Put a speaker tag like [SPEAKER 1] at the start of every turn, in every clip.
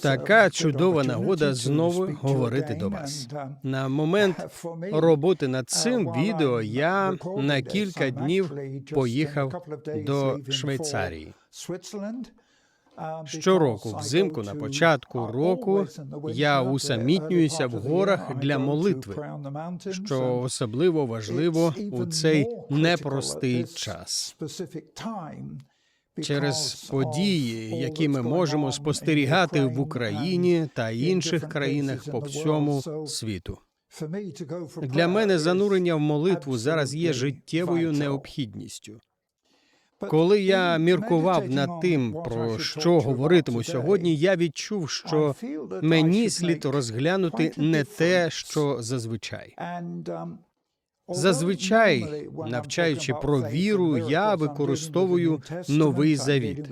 [SPEAKER 1] Така чудова нагода знову говорити до вас. На момент роботи над цим відео я на кілька днів поїхав до Швейцарії. Щороку, взимку, на початку року, я усамітнююся в горах для молитви, що особливо важливо у цей непростий час. Через події, які ми можемо спостерігати в Україні та інших країнах по всьому світу. Для мене занурення в молитву зараз є життєвою необхідністю. Коли я міркував над тим, про що говоритиму сьогодні, я відчув, що мені слід розглянути не те, що зазвичай. Зазвичай, навчаючи про віру, я використовую новий завіт.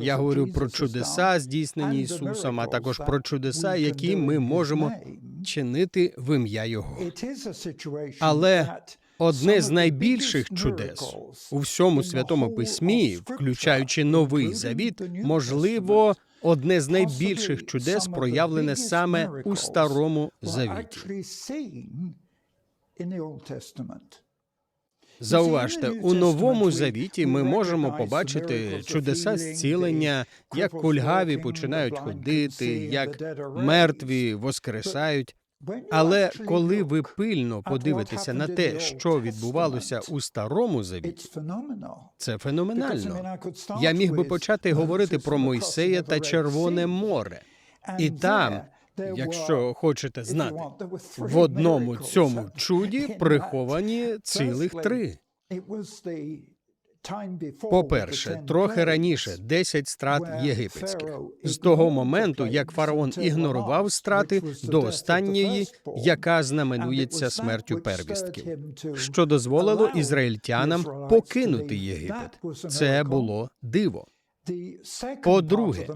[SPEAKER 1] Я говорю про чудеса, здійснені Ісусом, а також про чудеса, які ми можемо чинити в ім'я Його. Але одне з найбільших чудес у всьому святому письмі, включаючи новий завіт, можливо, одне з найбільших чудес проявлене саме у старому завіті. Зауважте, у новому завіті ми можемо побачити чудеса зцілення, як кульгаві починають ходити, як мертві воскресають. Але коли ви пильно подивитеся на те, що відбувалося у старому завіті, це феноменально. Я міг би почати говорити про Мойсея та Червоне море, і там, якщо хочете знати, в одному цьому чуді приховані цілих три. По-перше, трохи раніше 10 страт єгипетських. З того моменту, як фараон ігнорував страти до останньої, яка знаменується смертю первістків, що дозволило ізраїльтянам покинути Єгипет. Це було диво. По-друге,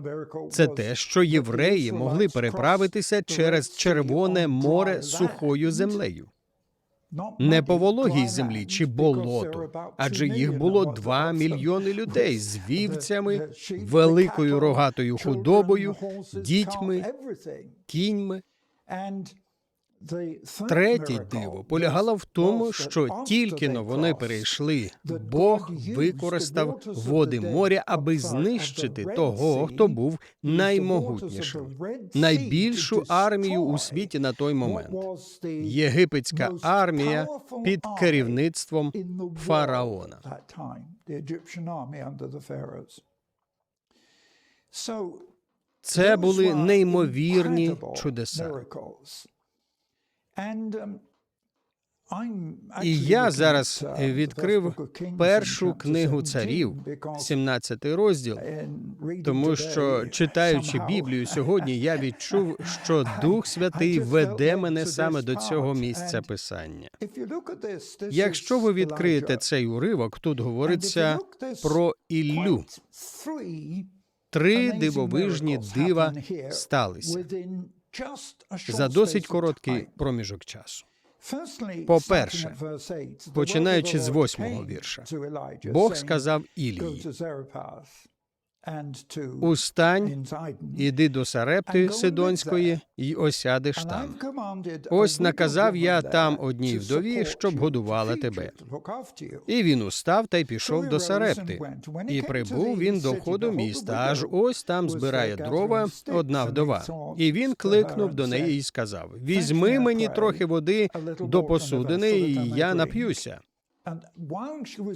[SPEAKER 1] це те, що євреї могли переправитися через Червоне море сухою землею. Не по вологій землі чи болоту, адже їх було два мільйони людей з вівцями, великою рогатою худобою, дітьми, кіньми. Третє диво полягало в тому, що тільки но вони перейшли, Бог використав води моря, аби знищити того, хто був наймогутнішим, найбільшу армію у світі на той момент. Єгипетська армія під керівництвом фараона. Це були неймовірні чудеса. І я зараз відкрив першу книгу царів, 17 розділ, тому що читаючи Біблію сьогодні, я відчув, що Дух Святий веде мене саме до цього місця писання. Якщо ви відкриєте цей уривок, тут говориться про Іллю. Три дивовижні дива сталися за досить короткий проміжок часу. По-перше, починаючи з восьмого вірша, Бог сказав Ілії, Устань, іди до Сарепти Сидонської й осядеш там. Ось наказав я там одній вдові, щоб годувала тебе. І він устав та й пішов до Сарепти. І прибув він до входу міста, аж ось там збирає дрова одна вдова. І він кликнув до неї і сказав: Візьми мені трохи води до посудини, і я нап'юся.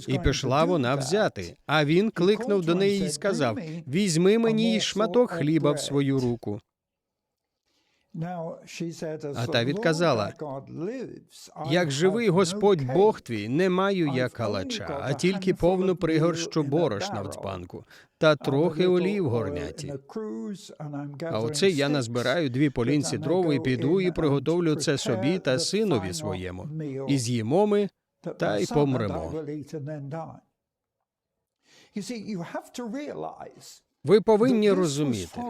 [SPEAKER 1] І пішла вона взяти. А він кликнув до неї і сказав: Візьми мені й шматок хліба в свою руку.
[SPEAKER 2] А та відказала:
[SPEAKER 1] Як живий Господь Бог твій, не маю я калача, а тільки повну пригорщу борошна в цпанку та трохи олії в горняті. А оце я назбираю дві полінці дров і піду і приготовлю це собі та синові своєму. І з'їмо ми та й помремо. Ви повинні розуміти,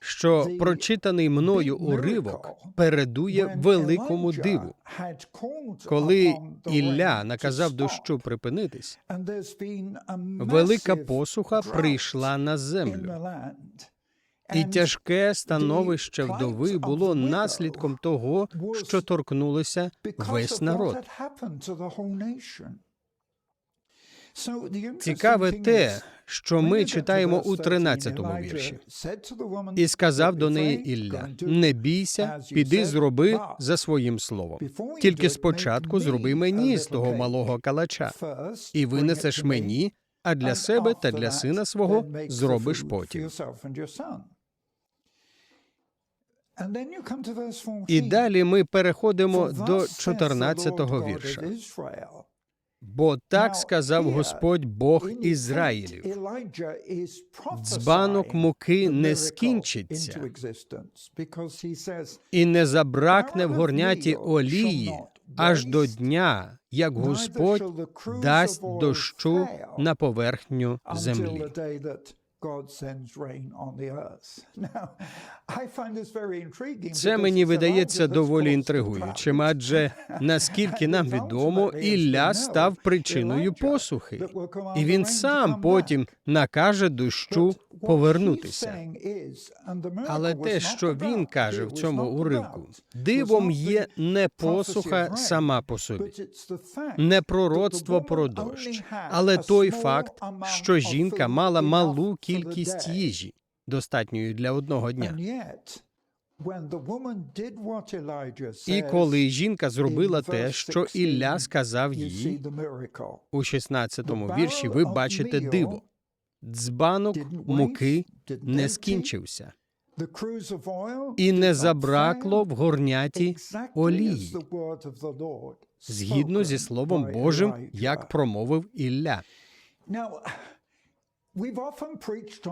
[SPEAKER 1] що прочитаний мною уривок передує великому диву. Коли Ілля наказав дощу припинитись, велика посуха прийшла на землю. І тяжке становище вдови було наслідком того, що торкнулося весь народ. Цікаве те, що ми читаємо у 13-му вірші. І сказав до неї Ілля: Не бійся, піди зроби за своїм словом. Тільки спочатку зроби мені з того малого калача, і винесеш мені, а для себе та для сина свого зробиш потім. І далі ми переходимо до 14-го вірша. Бо так сказав Господь Бог Ізраїлів:
[SPEAKER 2] Дзбанок муки не скінчиться,
[SPEAKER 1] і не забракне в горняті олії аж до дня, як Господь дасть дощу на поверхню землі. Це мені видається доволі інтригуючим, адже наскільки нам відомо, Ілля став причиною посухи, і він сам потім накаже дощу повернутися. Але те, що він каже в цьому уривку, дивом є не посуха сама по собі, не пророцтво про дощ, але той факт, що жінка мала малу кількість їжі, достатньої для одного дня. І коли жінка зробила те, що Ілля сказав їй, у 16-му вірші ви бачите диво. Дзбанок муки не скінчився, і не забракло в горняті олії, згідно зі Словом Божим, як промовив Ілля.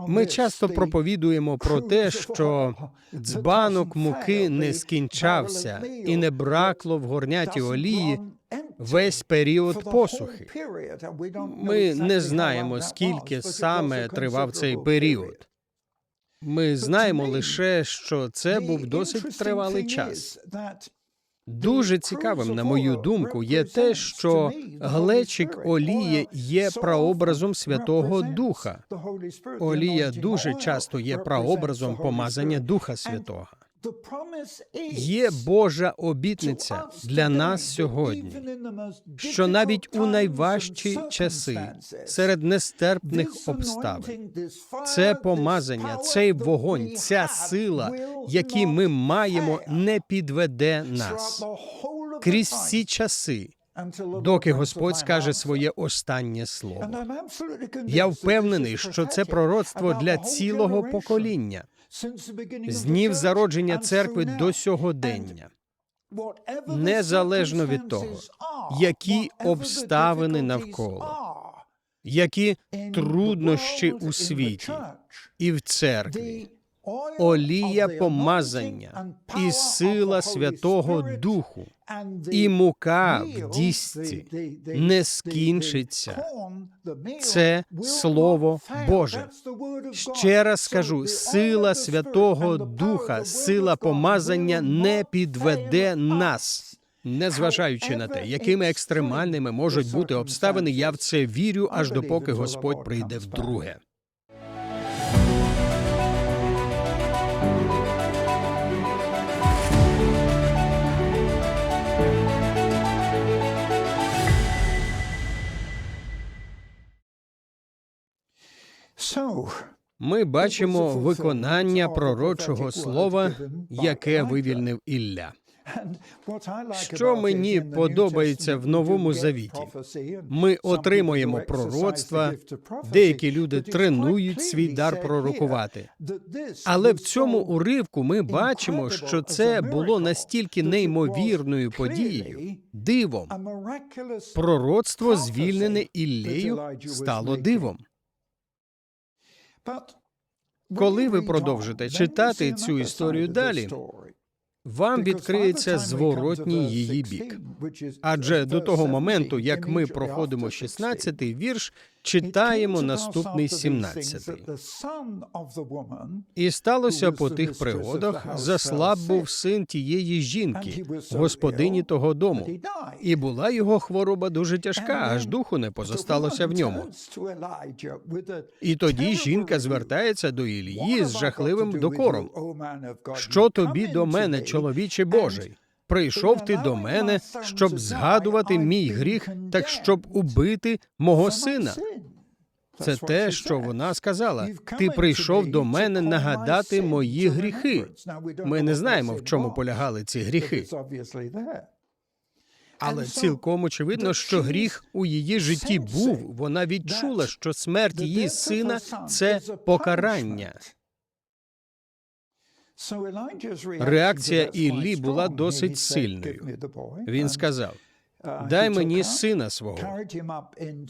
[SPEAKER 1] Ми часто проповідуємо про те, що дзбанок муки не скінчався і не бракло в горняті олії весь період посухи. Ми не знаємо, скільки саме тривав цей період. Ми знаємо лише, що це був досить тривалий час. Дуже цікавим, на мою думку, є те, що глечик олії є прообразом Святого Духа. Олія дуже часто є прообразом помазання Духа Святого. Є Божа обітниця для нас сьогодні, що навіть у найважчі часи, серед нестерпних обставин, це помазання, цей вогонь, ця сила, які ми маємо, не підведе нас. крізь всі часи, доки Господь скаже своє останнє слово. Я впевнений, що це пророцтво для цілого покоління з днів зародження церкви до сьогодення, незалежно від того, які обставини навколо, які труднощі у світі і в церкві, олія помазання і сила Святого Духу, і мука в дісці не скінчиться. Це Слово Боже. Ще раз скажу: сила Святого Духа, сила помазання не підведе нас. Незважаючи на те, якими екстремальними можуть бути обставини, я в це вірю, аж допоки Господь прийде вдруге. Ми бачимо виконання пророчого слова, яке вивільнив Ілля.
[SPEAKER 2] Що мені подобається в новому завіті?
[SPEAKER 1] Ми отримуємо пророцтва, деякі люди тренують свій дар пророкувати. Але в цьому уривку ми бачимо, що це було настільки неймовірною подією, дивом. Пророцтво, звільнене Іллею, стало дивом.
[SPEAKER 2] Коли ви продовжите читати цю історію далі,
[SPEAKER 1] Вам відкриється зворотній її бік. Адже до того моменту, як ми проходимо 16-й вірш, Читаємо наступний 17. І сталося по тих пригодах, заслаб був син тієї жінки, господині того дому, і була його хвороба дуже тяжка, аж духу не позосталося в ньому. І тоді жінка звертається до Ілії з жахливим докором. Що тобі до мене, чоловіче Божий? Прийшов ти до мене, щоб згадувати мій гріх, так щоб убити мого сина. Це те, що вона сказала. Ти прийшов до мене нагадати мої гріхи. Ми не знаємо, в чому полягали ці гріхи, але цілком очевидно, що гріх у її житті був. Вона відчула, що смерть її сина це покарання.
[SPEAKER 2] Реакція Іллі була досить сильною.
[SPEAKER 1] Він сказав: Дай мені сина свого.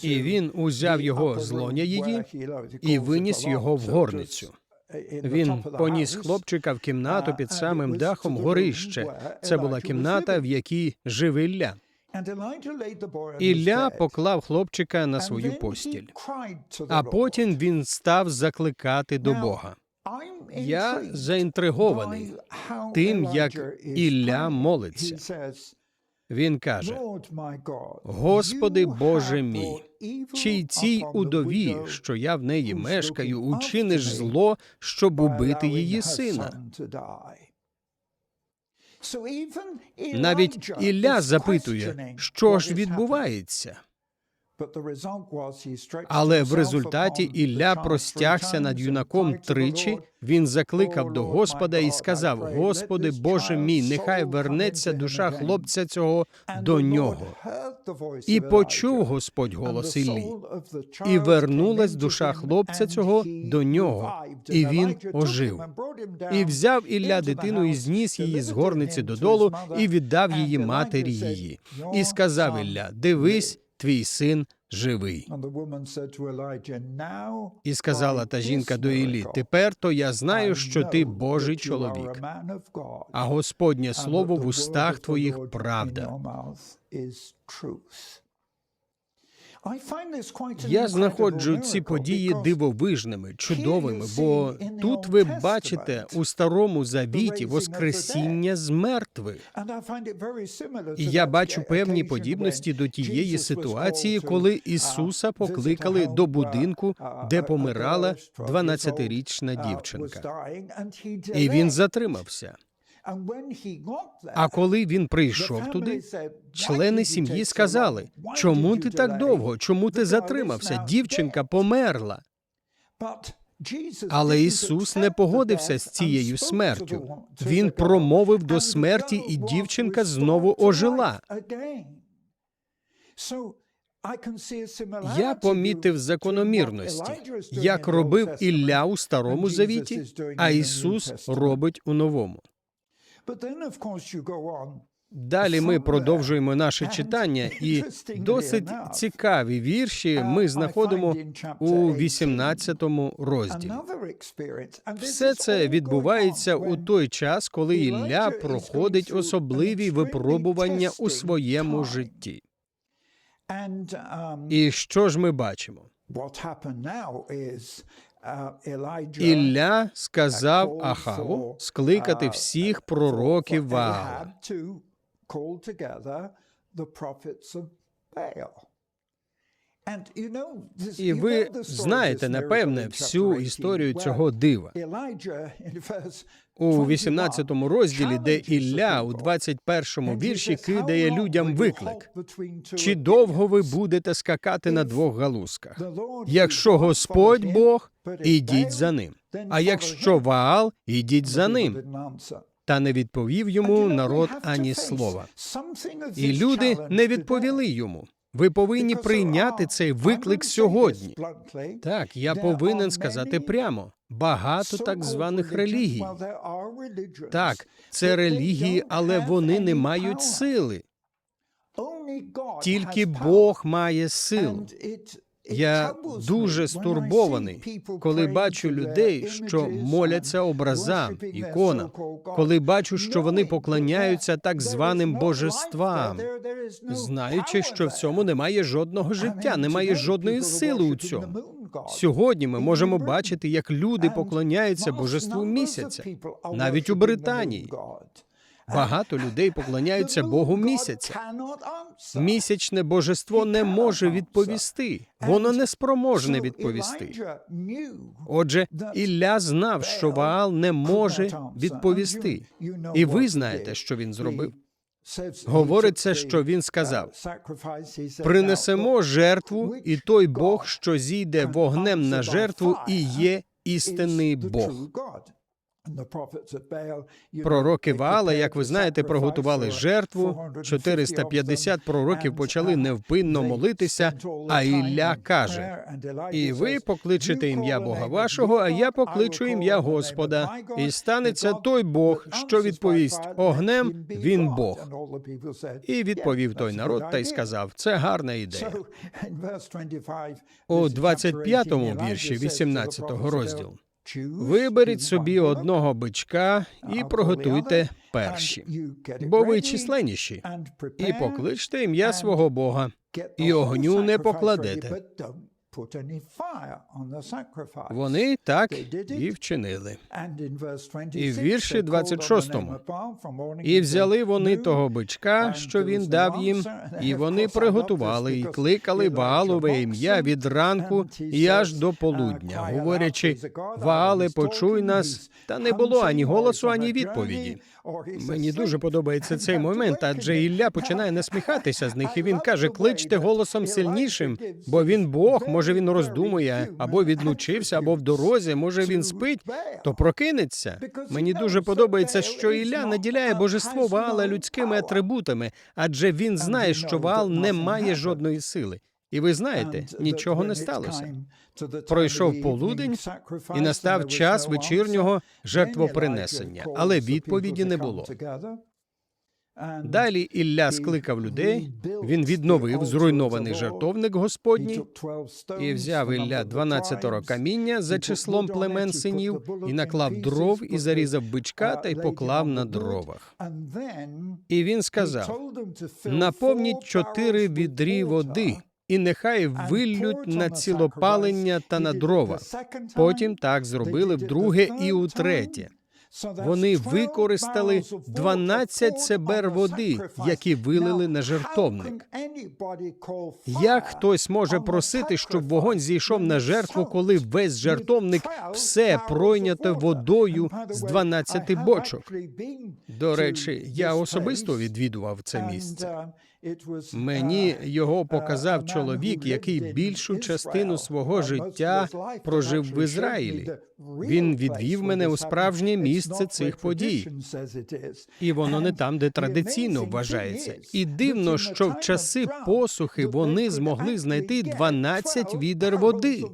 [SPEAKER 1] І він узяв його з лоня її і виніс його в горницю. Він поніс хлопчика в кімнату під самим дахом горище. Це була кімната, в якій жив Ілля. Ілля поклав хлопчика на свою постіль, а потім він став закликати до Бога. Я заінтригований тим, як Ілля молиться. Він каже: Господи Боже мій, чи й цій удові, що я в неї мешкаю, учиниш зло, щоб убити її сина. Навіть Ілля запитує, що ж відбувається. Але в результаті Ілля простягся над юнаком тричі. Він закликав до Господа і сказав: Господи, Боже мій, нехай вернеться душа хлопця цього до нього. І почув Господь голос Іллі. І вернулась душа хлопця цього до нього, і він ожив. І взяв Ілля дитину і зніс її з горниці додолу, і віддав її матері її. І сказав Ілля: Дивись, твій син живий. І сказала та жінка до Іллі, тепер то я знаю, що ти Божий чоловік, а Господнє слово в устах твоїх правда. Я знаходжу ці події дивовижними, чудовими, бо тут ви бачите у старому завіті воскресіння з мертвих. І я бачу певні подібності до тієї ситуації, коли Ісуса покликали до будинку, де помирала 12-річна дівчинка. І він затримався. А коли він прийшов туди, члени сім'ї сказали: чому ти так довго? Чому ти затримався? Дівчинка померла. Але Ісус не погодився з цією смертю. Він промовив до смерті, і дівчинка знову ожила. Я помітив закономірності, як робив Ілля у старому завіті, а Ісус робить у новому. Далі ми продовжуємо наше читання, і досить цікаві вірші ми знаходимо у 18 розділі. Все це відбувається у той час, коли Ілля проходить особливі випробування у своєму житті. І що ж ми бачимо? Ілля сказав Ахаву скликати всіх пророків Ваала. І ви знаєте, напевне, всю історію цього дива. У 18 розділі, де Ілля у 21 вірші кидає людям виклик. Чи довго ви будете скакати на двох галузках? Якщо Господь Бог, ідіть за ним. А якщо Ваал, ідіть за ним. Та не відповів йому народ ані слова. І люди не відповіли йому. Ви повинні прийняти цей виклик сьогодні. Так, я повинен сказати прямо. Багато так званих релігій. Так, це релігії, але вони не мають сили. Тільки Бог має силу. Я дуже стурбований, коли бачу людей, що моляться образам, іконам, коли бачу, що вони поклоняються так званим божествам, знаючи, що в цьому немає жодного життя, немає жодної сили у цьому. Сьогодні ми можемо бачити, як люди поклоняються божеству місяця, навіть у Британії. Багато людей поклоняються Богу місяця. Місячне божество не може відповісти. Воно не спроможне відповісти. Отже, Ілля знав, що Ваал не може відповісти. І ви знаєте, що він зробив. Говориться, що він сказав: принесемо жертву, і той Бог, що зійде вогнем на жертву, і є істинний Бог. Пророки Ваала, як ви знаєте, приготували жертву. 450 пророків почали невпинно молитися. А Ілля каже: І ви покличете ім'я Бога вашого, а я покличу ім'я Господа. І станеться той Бог, що відповість огнем, він Бог. І відповів той народ та й сказав: це гарна ідея. У 25-му вірші 18-го розділу. Виберіть собі одного бичка і приготуйте перші, бо ви численніші, і покличте ім'я свого Бога, і огню не покладете. Вони так і вчинили.
[SPEAKER 2] І в вірші 26-му.
[SPEAKER 1] І взяли вони того бичка, що він дав їм, і вони приготували і кликали Ваалове ім'я від ранку і аж до полудня, говорячи: Ваале, почуй нас. Та не було ані голосу, ані відповіді. Мені дуже подобається цей момент, адже Ілля починає насміхатися з них, і він каже: кличте голосом сильнішим, бо він Бог, може він роздумує, або відлучився, або в дорозі, може він спить, то прокинеться. Мені дуже подобається, що Ілля наділяє божество Ваала людськими атрибутами, адже він знає, що Ваал не має жодної сили. І ви знаєте, нічого не сталося. Пройшов полудень, і настав час вечірнього жертвопринесення, але відповіді не було. Далі Ілля скликав людей, він відновив зруйнований жертовник Господній, і взяв Ілля 12 каміння за числом племен синів, і наклав дров, і зарізав бичка, та й поклав на дровах. І він сказав: наповніть чотири відрі води, і нехай виллють на цілопалення та на дрова. Потім так зробили вдруге і утретє. Вони використали 12 цебер води, які вилили на жертовник. Як хтось може просити, щоб вогонь зійшов на жертву, коли весь жертовник все пройняте водою з 12 бочок? До речі, я особисто відвідував це місце. Мені його показав чоловік, який більшу частину свого життя прожив в Ізраїлі. Він відвів мене у справжнє місце цих подій. І воно не там, де традиційно вважається. І дивно, що в часи посухи вони змогли знайти 12 відер води.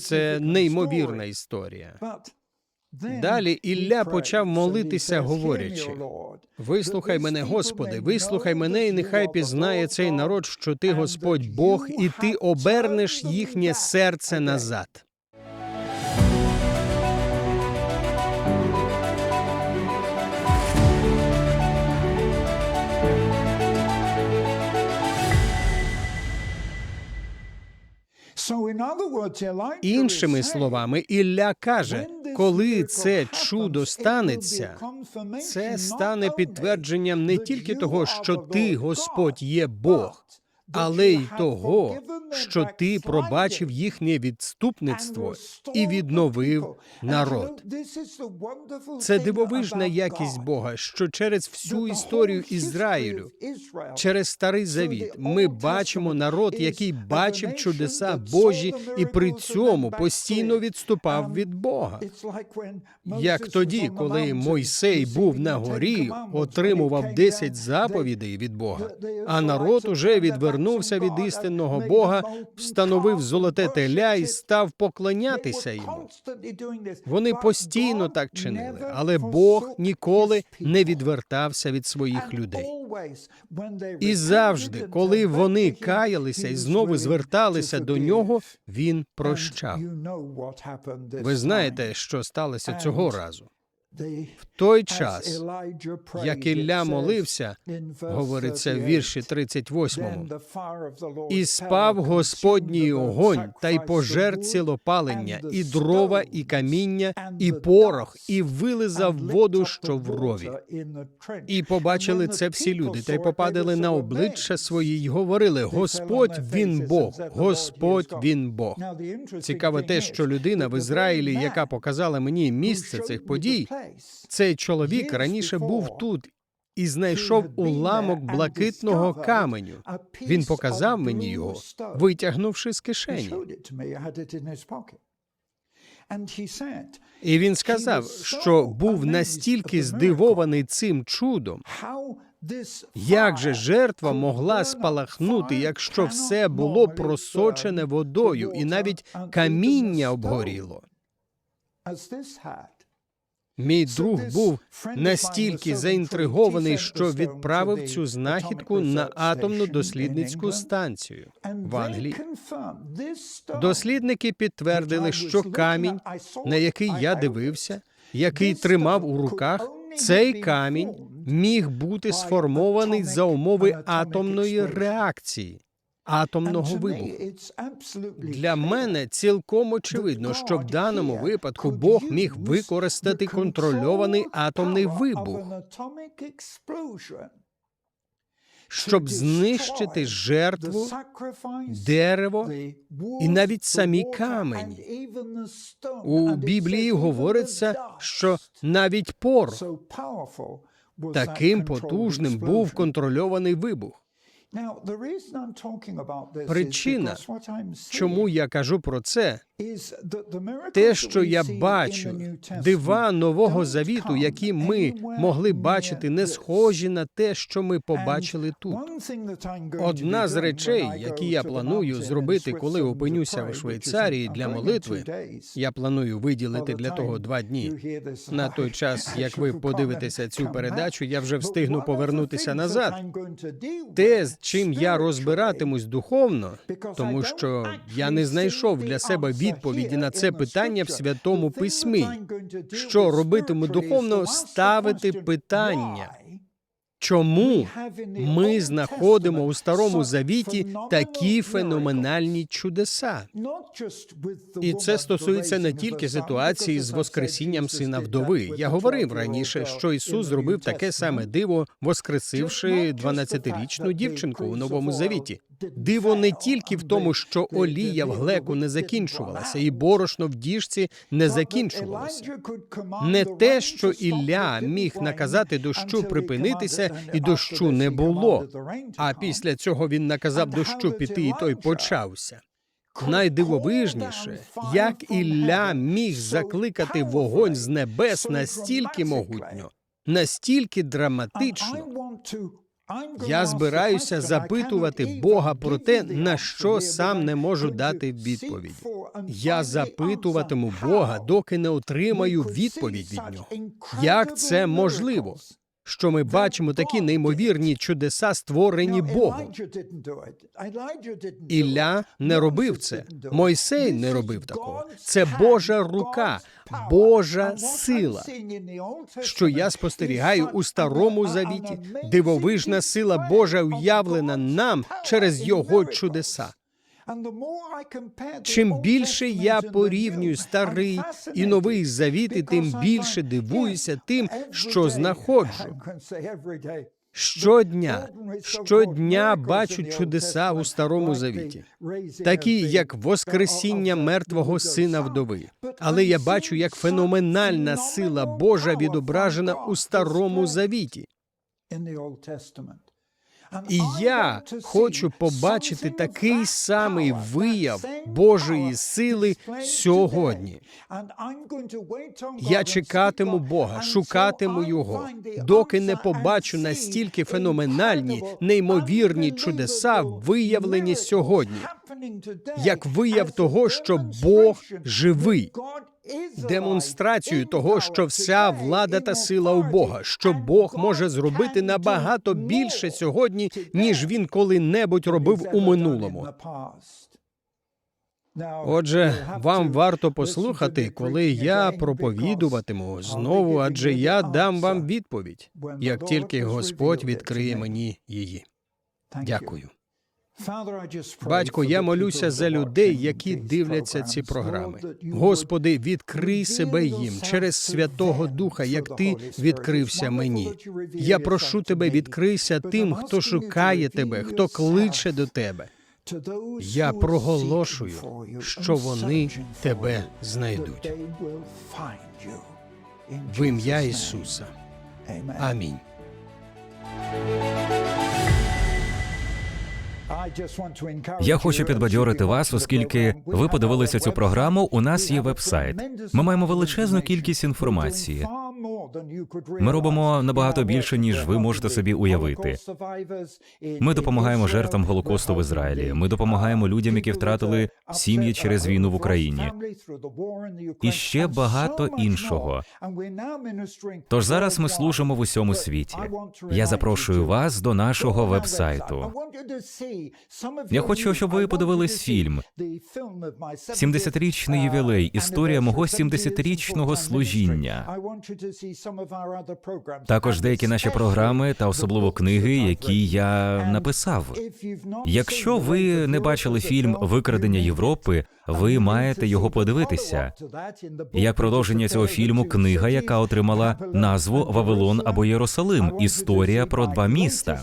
[SPEAKER 1] Це неймовірна історія. Далі Ілля почав молитися, говорячи: Вислухай мене, Господи, вислухай мене, і нехай пізнає цей народ, що ти Господь Бог, і ти обернеш їхнє серце назад. Іншими словами, Ілля каже, коли це чудо станеться, це стане підтвердженням не тільки того, що ти, Господь, є Бог, але й того, що ти пробачив їхнє відступництво і відновив народ. Це дивовижна якість Бога, що через всю історію Ізраїлю, через старий завіт, ми бачимо народ, який бачив чудеса Божі і при цьому постійно відступав від Бога. Як тоді, коли Мойсей був на горі, отримував 10 заповідей від Бога, а народ уже відвернувся від істинного Бога, встановив золоте теля і став поклонятися йому. Вони постійно так чинили, але Бог ніколи не відвертався від своїх людей. І завжди, коли вони каялися і знову зверталися до нього, він прощав. Ви знаєте, що сталося цього разу. В той час, як Ілля молився, говориться в вірші 38, і спав Господній огонь, та й пожер цілопалення, і дрова, і каміння, і порох, і вилизав воду, що в рові. І побачили це всі люди, та й попадали на обличчя свої, й говорили: Господь він Бог, Господь він Бог. Цікаве те, що людина в Ізраїлі, яка показала мені місце цих подій, цей чоловік раніше був тут і знайшов уламок блакитного каменю. Він показав мені його, витягнувши з кишені. І він сказав, що був настільки здивований цим чудом, як же жертва могла спалахнути, якщо все було просочене водою, і навіть каміння обгоріло. Мій друг був настільки заінтригований, що відправив цю знахідку на атомну дослідницьку станцію в Англії. Дослідники підтвердили, що камінь, на який я дивився, який тримав у руках, цей камінь міг бути сформований за умови атомної реакції, атомного вибуху. Для мене цілком очевидно, що в даному випадку Бог міг використати контрольований атомний вибух, щоб знищити жертву, дерево і навіть самі камені. У Біблії говориться, що навіть пор таким потужним був контрольований вибух. Причина, Чому я кажу про це? Те, що я бачу, дива нового завіту, які ми могли бачити, не схожі на те, що ми побачили тут. Одна з речей, які я планую зробити, коли опинюся в Швейцарії для молитви, я планую виділити для того два дні. На той час, як ви подивитеся цю передачу, я вже встигну повернутися назад. Те, з чим я розбиратимусь духовно, тому що я не знайшов для себе відповіді на це питання в святому письмі. Що робитиму духовно? Ставити питання. Чому ми знаходимо у старому завіті такі феноменальні чудеса? І це стосується не тільки ситуації з воскресінням сина вдови. Я говорив раніше, що Ісус зробив таке саме диво, воскресивши 12-річну дівчинку у новому завіті. Диво не тільки в тому, що олія в глеку не закінчувалася, і борошно в діжці не закінчувалося. Не те, що Ілля міг наказати дощу припинитися, і дощу не було. А після цього він наказав дощу піти, і той почався. Найдивовижніше, як Ілля міг закликати вогонь з небес настільки могутньо, настільки драматично. Я збираюся запитувати Бога про те, на що сам не можу дати відповіді. Я запитуватиму Бога, доки не отримаю відповідь від нього. Як це можливо? Що ми бачимо такі неймовірні чудеса, створені Богом. Ілля не робив це. Мойсей не робив такого. Це Божа рука, Божа сила. Що я спостерігаю у старому завіті, дивовижна сила Божа уявлена нам через його чудеса. Чим більше я порівнюю старий і новий завіти, тим більше дивуюся тим, що знаходжу. Щодня, щодня бачу чудеса у старому завіті, такі як воскресіння мертвого сина вдови. Але я бачу, як феноменальна сила Божа відображена у старому завіті. І я хочу побачити такий самий вияв Божої сили сьогодні. Я чекатиму Бога, шукатиму його, доки не побачу настільки феноменальні, неймовірні чудеса, виявлені сьогодні, як вияв того, що Бог живий. Демонстрацію того, що вся влада та сила у Бога, що Бог може зробити набагато більше сьогодні, ніж він коли-небудь робив у минулому. Отже, вам варто послухати, коли я проповідуватиму знову, адже я дам вам відповідь, як тільки Господь відкриє мені її. Дякую. Батько, я молюся за людей, які дивляться ці програми. Господи, відкрий себе їм через Святого Духа, як ти відкрився мені. Я прошу тебе, відкрийся тим, хто шукає тебе, хто кличе до тебе. Я проголошую, що вони тебе знайдуть. В ім'я Ісуса. Амінь.
[SPEAKER 3] Я хочу підбадьорити вас, оскільки ви подивилися цю програму. У нас є веб-сайт. Ми маємо величезну кількість інформації. Ми робимо набагато більше, ніж ви можете собі уявити. Ми допомагаємо жертвам голокосту в Ізраїлі. Ми допомагаємо людям, які втратили сім'ї через війну в Україні. І ще багато іншого. Тож зараз ми служимо в усьому світі. Я запрошую вас до нашого веб-сайту.
[SPEAKER 4] Я хочу, щоб ви подивились фільм.
[SPEAKER 3] 70-річний ювілей. Історія мого 70-річного служіння. Також деякі наші програми та особливо книги, які я написав. Якщо ви не бачили фільм Викрадення Європи, ви маєте його подивитися. Як продовження цього фільму, книга, яка отримала назву Вавилон або Єрусалим. Історія про два міста.